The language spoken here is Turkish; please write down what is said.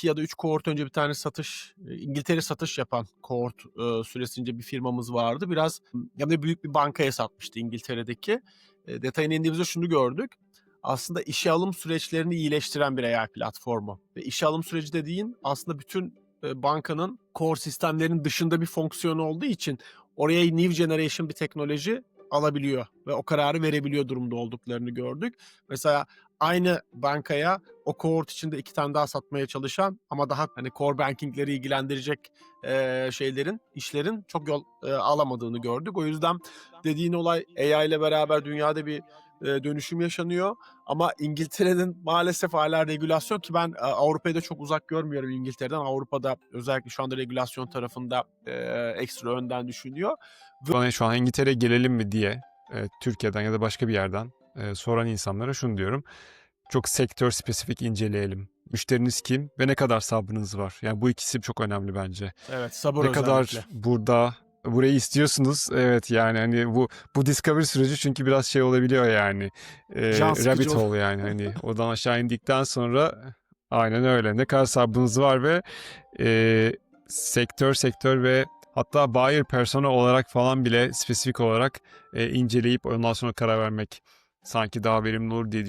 2 ya da 3 kohort önce bir tane satış, e, İngiltere satış yapan kohort e, süresince bir firmamız vardı. Biraz ya da büyük bir bankaya satmıştı İngiltere'deki. E, detayına indiğimizde şunu gördük. Aslında işe alım süreçlerini iyileştiren bir AI platformu. Ve işe alım süreci dediğin aslında bütün e, bankanın core sistemlerin dışında bir fonksiyon olduğu için oraya new generation bir teknoloji alabiliyor ve o kararı verebiliyor durumda olduklarını gördük. Mesela aynı bankaya o cohort içinde iki tane daha satmaya çalışan ama daha hani core bankingleri ilgilendirecek e, şeylerin, işlerin çok yol e, alamadığını gördük. O yüzden dediğin olay AI ile beraber dünyada bir e, dönüşüm yaşanıyor. Ama İngiltere'nin maalesef hala regülasyon ki ben e, Avrupa'yı da çok uzak görmüyorum İngiltere'den. Avrupa'da özellikle şu anda regülasyon tarafında e, ekstra önden düşünüyor. Bana şu an İngiltere'ye gelelim mi diye e, Türkiye'den ya da başka bir yerden e, soran insanlara şunu diyorum. Çok sektör spesifik inceleyelim. Müşteriniz kim ve ne kadar sabrınız var? Yani bu ikisi çok önemli bence. Evet sabır ne kadar özellikle. burada burayı istiyorsunuz. Evet yani hani bu bu discovery süreci çünkü biraz şey olabiliyor yani. E, rabbit ol- hole yani hani odan aşağı indikten sonra aynen öyle. Ne kadar sabrınız var ve e, sektör sektör ve hatta buyer persona olarak falan bile spesifik olarak e, inceleyip ondan sonra karar vermek sanki daha verimli olur diye